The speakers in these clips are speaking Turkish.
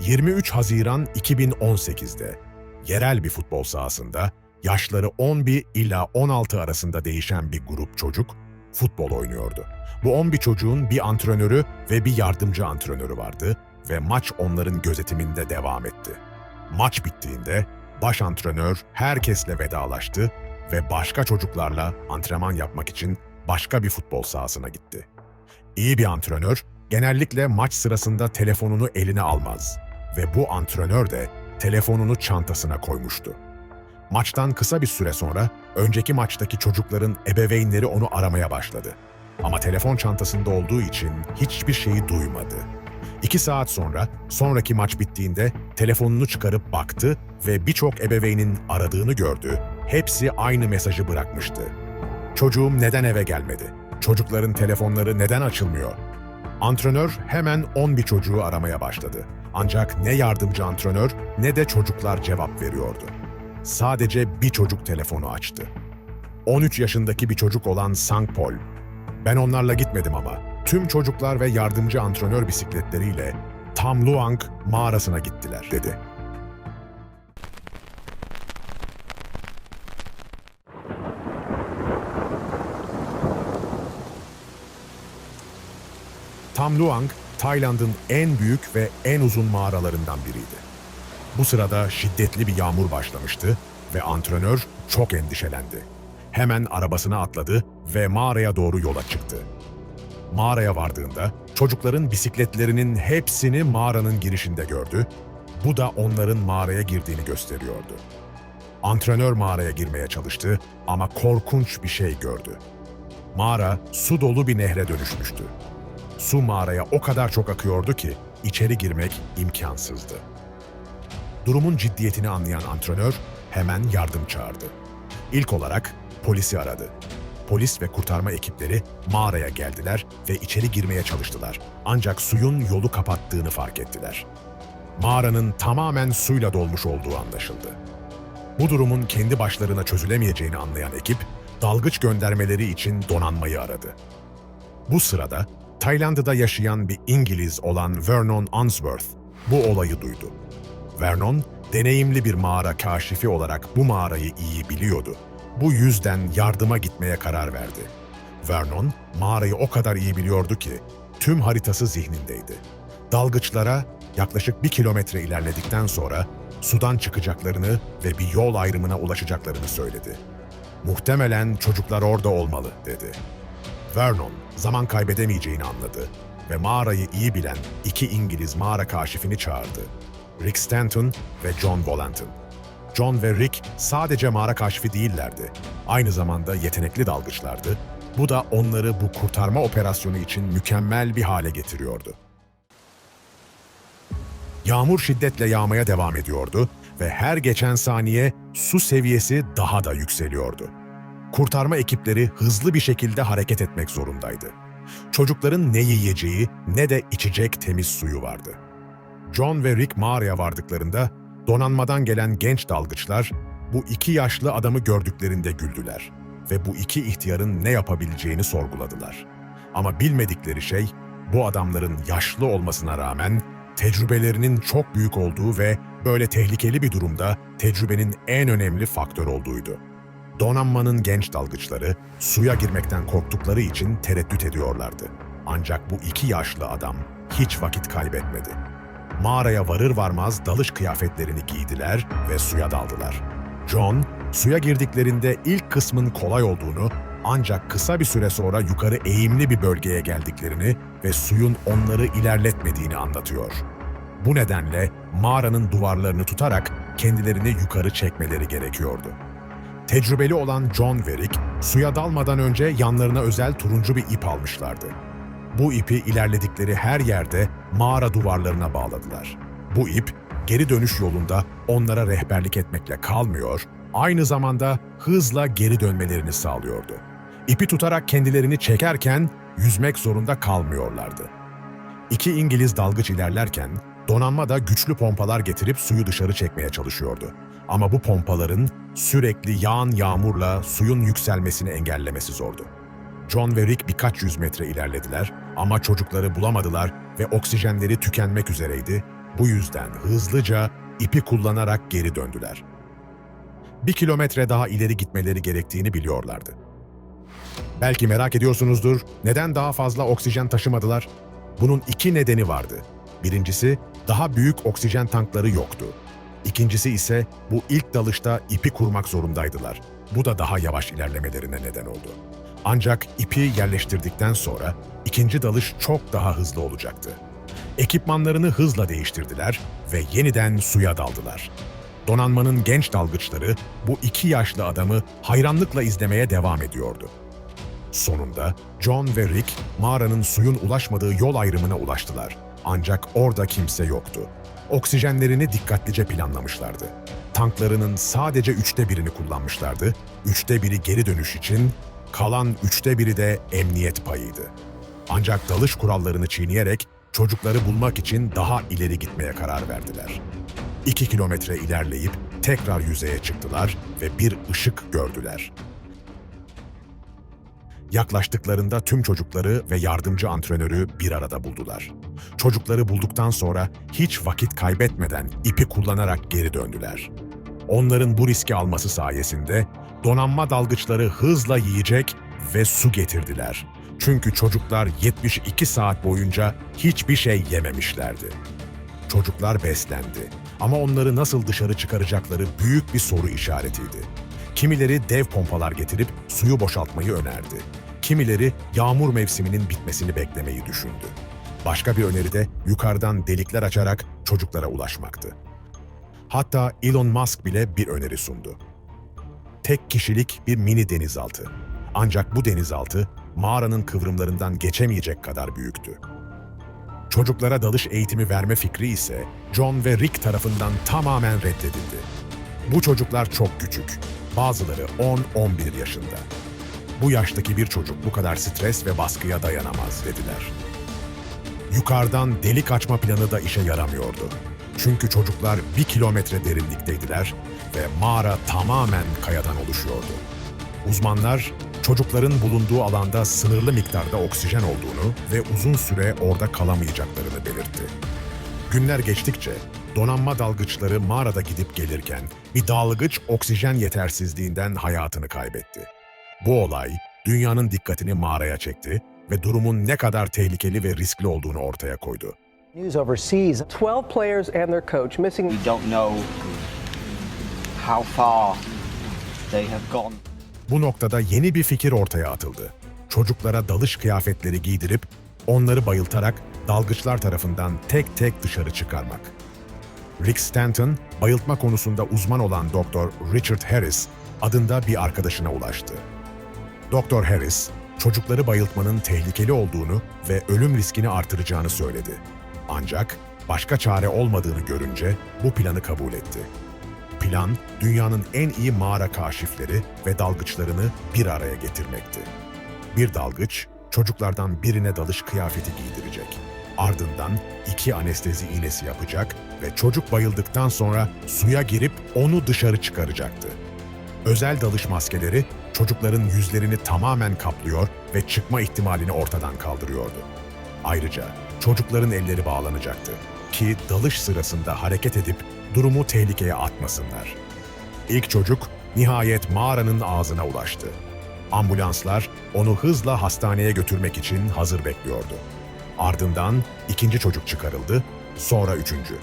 23 Haziran 2018'de yerel bir futbol sahasında yaşları 11 ila 16 arasında değişen bir grup çocuk futbol oynuyordu. Bu 11 çocuğun bir antrenörü ve bir yardımcı antrenörü vardı ve maç onların gözetiminde devam etti. Maç bittiğinde baş antrenör herkesle vedalaştı ve başka çocuklarla antrenman yapmak için başka bir futbol sahasına gitti. İyi bir antrenör genellikle maç sırasında telefonunu eline almaz ve bu antrenör de telefonunu çantasına koymuştu. Maçtan kısa bir süre sonra önceki maçtaki çocukların ebeveynleri onu aramaya başladı. Ama telefon çantasında olduğu için hiçbir şeyi duymadı. İki saat sonra, sonraki maç bittiğinde telefonunu çıkarıp baktı ve birçok ebeveynin aradığını gördü. Hepsi aynı mesajı bırakmıştı. Çocuğum neden eve gelmedi? Çocukların telefonları neden açılmıyor? Antrenör hemen 11 çocuğu aramaya başladı. Ancak ne yardımcı antrenör ne de çocuklar cevap veriyordu. Sadece bir çocuk telefonu açtı. 13 yaşındaki bir çocuk olan Sankt Paul. Ben onlarla gitmedim ama tüm çocuklar ve yardımcı antrenör bisikletleriyle Tam Luang mağarasına gittiler dedi. Tam Luang, Tayland'ın en büyük ve en uzun mağaralarından biriydi. Bu sırada şiddetli bir yağmur başlamıştı ve antrenör çok endişelendi. Hemen arabasına atladı ve mağaraya doğru yola çıktı. Mağaraya vardığında çocukların bisikletlerinin hepsini mağaranın girişinde gördü. Bu da onların mağaraya girdiğini gösteriyordu. Antrenör mağaraya girmeye çalıştı ama korkunç bir şey gördü. Mağara su dolu bir nehre dönüşmüştü. Su mağaraya o kadar çok akıyordu ki içeri girmek imkansızdı. Durumun ciddiyetini anlayan antrenör hemen yardım çağırdı. İlk olarak polisi aradı. Polis ve kurtarma ekipleri mağaraya geldiler ve içeri girmeye çalıştılar. Ancak suyun yolu kapattığını fark ettiler. Mağaranın tamamen suyla dolmuş olduğu anlaşıldı. Bu durumun kendi başlarına çözülemeyeceğini anlayan ekip, dalgıç göndermeleri için donanmayı aradı. Bu sırada Tayland'da yaşayan bir İngiliz olan Vernon Unsworth bu olayı duydu. Vernon, deneyimli bir mağara kaşifi olarak bu mağarayı iyi biliyordu. Bu yüzden yardıma gitmeye karar verdi. Vernon, mağarayı o kadar iyi biliyordu ki tüm haritası zihnindeydi. Dalgıçlara yaklaşık bir kilometre ilerledikten sonra sudan çıkacaklarını ve bir yol ayrımına ulaşacaklarını söyledi. Muhtemelen çocuklar orada olmalı, dedi. Vernon zaman kaybedemeyeceğini anladı ve mağarayı iyi bilen iki İngiliz mağara kaşifini çağırdı. Rick Stanton ve John Volanton. John ve Rick sadece mağara kaşifi değillerdi. Aynı zamanda yetenekli dalgıçlardı. Bu da onları bu kurtarma operasyonu için mükemmel bir hale getiriyordu. Yağmur şiddetle yağmaya devam ediyordu ve her geçen saniye su seviyesi daha da yükseliyordu. Kurtarma ekipleri hızlı bir şekilde hareket etmek zorundaydı. Çocukların ne yiyeceği ne de içecek temiz suyu vardı. John ve Rick mağaraya vardıklarında donanmadan gelen genç dalgıçlar bu iki yaşlı adamı gördüklerinde güldüler ve bu iki ihtiyarın ne yapabileceğini sorguladılar. Ama bilmedikleri şey bu adamların yaşlı olmasına rağmen tecrübelerinin çok büyük olduğu ve böyle tehlikeli bir durumda tecrübenin en önemli faktör olduğuydu. Donanmanın genç dalgıçları suya girmekten korktukları için tereddüt ediyorlardı. Ancak bu iki yaşlı adam hiç vakit kaybetmedi. Mağaraya varır varmaz dalış kıyafetlerini giydiler ve suya daldılar. John, suya girdiklerinde ilk kısmın kolay olduğunu ancak kısa bir süre sonra yukarı eğimli bir bölgeye geldiklerini ve suyun onları ilerletmediğini anlatıyor. Bu nedenle mağaranın duvarlarını tutarak kendilerini yukarı çekmeleri gerekiyordu. Tecrübeli olan John ve Rick, suya dalmadan önce yanlarına özel turuncu bir ip almışlardı. Bu ipi ilerledikleri her yerde mağara duvarlarına bağladılar. Bu ip, geri dönüş yolunda onlara rehberlik etmekle kalmıyor, aynı zamanda hızla geri dönmelerini sağlıyordu. İpi tutarak kendilerini çekerken yüzmek zorunda kalmıyorlardı. İki İngiliz dalgıç ilerlerken donanma da güçlü pompalar getirip suyu dışarı çekmeye çalışıyordu. Ama bu pompaların sürekli yağan yağmurla suyun yükselmesini engellemesi zordu. John ve Rick birkaç yüz metre ilerlediler ama çocukları bulamadılar ve oksijenleri tükenmek üzereydi. Bu yüzden hızlıca ipi kullanarak geri döndüler. Bir kilometre daha ileri gitmeleri gerektiğini biliyorlardı. Belki merak ediyorsunuzdur, neden daha fazla oksijen taşımadılar? Bunun iki nedeni vardı. Birincisi, daha büyük oksijen tankları yoktu. İkincisi ise bu ilk dalışta ipi kurmak zorundaydılar. Bu da daha yavaş ilerlemelerine neden oldu. Ancak ipi yerleştirdikten sonra ikinci dalış çok daha hızlı olacaktı. Ekipmanlarını hızla değiştirdiler ve yeniden suya daldılar. Donanmanın genç dalgıçları bu iki yaşlı adamı hayranlıkla izlemeye devam ediyordu. Sonunda John ve Rick mağaranın suyun ulaşmadığı yol ayrımına ulaştılar. Ancak orada kimse yoktu. Oksijenlerini dikkatlice planlamışlardı. Tanklarının sadece üçte birini kullanmışlardı. Üçte biri geri dönüş için, kalan üçte biri de emniyet payıydı. Ancak dalış kurallarını çiğneyerek çocukları bulmak için daha ileri gitmeye karar verdiler. İki kilometre ilerleyip tekrar yüzeye çıktılar ve bir ışık gördüler. Yaklaştıklarında tüm çocukları ve yardımcı antrenörü bir arada buldular. Çocukları bulduktan sonra hiç vakit kaybetmeden ipi kullanarak geri döndüler. Onların bu riski alması sayesinde donanma dalgıçları hızla yiyecek ve su getirdiler. Çünkü çocuklar 72 saat boyunca hiçbir şey yememişlerdi. Çocuklar beslendi ama onları nasıl dışarı çıkaracakları büyük bir soru işaretiydi. Kimileri dev pompalar getirip suyu boşaltmayı önerdi. Kimileri yağmur mevsiminin bitmesini beklemeyi düşündü. Başka bir öneri de yukarıdan delikler açarak çocuklara ulaşmaktı. Hatta Elon Musk bile bir öneri sundu. Tek kişilik bir mini denizaltı. Ancak bu denizaltı mağaranın kıvrımlarından geçemeyecek kadar büyüktü. Çocuklara dalış eğitimi verme fikri ise John ve Rick tarafından tamamen reddedildi. Bu çocuklar çok küçük. Bazıları 10-11 yaşında. Bu yaştaki bir çocuk bu kadar stres ve baskıya dayanamaz dediler. Yukarıdan delik açma planı da işe yaramıyordu. Çünkü çocuklar bir kilometre derinlikteydiler ve mağara tamamen kayadan oluşuyordu. Uzmanlar çocukların bulunduğu alanda sınırlı miktarda oksijen olduğunu ve uzun süre orada kalamayacaklarını belirtti. Günler geçtikçe donanma dalgıçları mağarada gidip gelirken bir dalgıç oksijen yetersizliğinden hayatını kaybetti. Bu olay dünyanın dikkatini mağaraya çekti ve durumun ne kadar tehlikeli ve riskli olduğunu ortaya koydu. News overseas. 12 players and their coach missing. We don't know how far they have gone. Bu noktada yeni bir fikir ortaya atıldı. Çocuklara dalış kıyafetleri giydirip onları bayıltarak dalgıçlar tarafından tek tek dışarı çıkarmak. Rick Stanton, bayıltma konusunda uzman olan Dr. Richard Harris adında bir arkadaşına ulaştı. Dr. Harris, çocukları bayıltmanın tehlikeli olduğunu ve ölüm riskini artıracağını söyledi. Ancak başka çare olmadığını görünce bu planı kabul etti. Plan, dünyanın en iyi mağara kaşifleri ve dalgıçlarını bir araya getirmekti. Bir dalgıç, çocuklardan birine dalış kıyafeti giydirecek. Ardından iki anestezi iğnesi yapacak ve çocuk bayıldıktan sonra suya girip onu dışarı çıkaracaktı. Özel dalış maskeleri çocukların yüzlerini tamamen kaplıyor ve çıkma ihtimalini ortadan kaldırıyordu. Ayrıca çocukların elleri bağlanacaktı ki dalış sırasında hareket edip durumu tehlikeye atmasınlar. İlk çocuk nihayet mağaranın ağzına ulaştı. Ambulanslar onu hızla hastaneye götürmek için hazır bekliyordu. Ardından ikinci çocuk çıkarıldı, sonra üçüncü.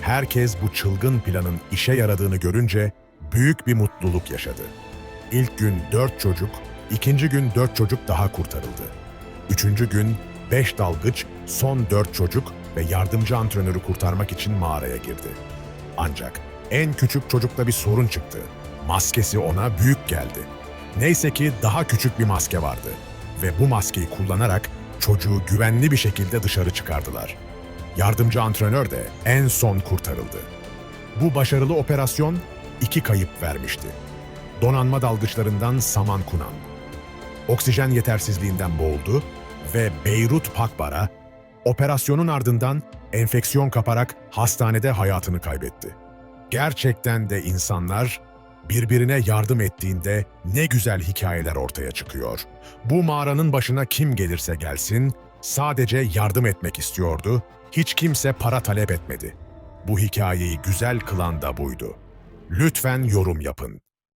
Herkes bu çılgın planın işe yaradığını görünce büyük bir mutluluk yaşadı. İlk gün dört çocuk, ikinci gün dört çocuk daha kurtarıldı. Üçüncü gün beş dalgıç, son dört çocuk ve yardımcı antrenörü kurtarmak için mağaraya girdi. Ancak en küçük çocukta bir sorun çıktı. Maskesi ona büyük geldi. Neyse ki daha küçük bir maske vardı ve bu maskeyi kullanarak çocuğu güvenli bir şekilde dışarı çıkardılar. Yardımcı antrenör de en son kurtarıldı. Bu başarılı operasyon iki kayıp vermişti. Donanma dalgıçlarından Saman Kunan, oksijen yetersizliğinden boğuldu ve Beyrut Pakbar'a operasyonun ardından enfeksiyon kaparak hastanede hayatını kaybetti. Gerçekten de insanlar birbirine yardım ettiğinde ne güzel hikayeler ortaya çıkıyor. Bu mağaranın başına kim gelirse gelsin sadece yardım etmek istiyordu. Hiç kimse para talep etmedi. Bu hikayeyi güzel kılan da buydu. Lütfen yorum yapın.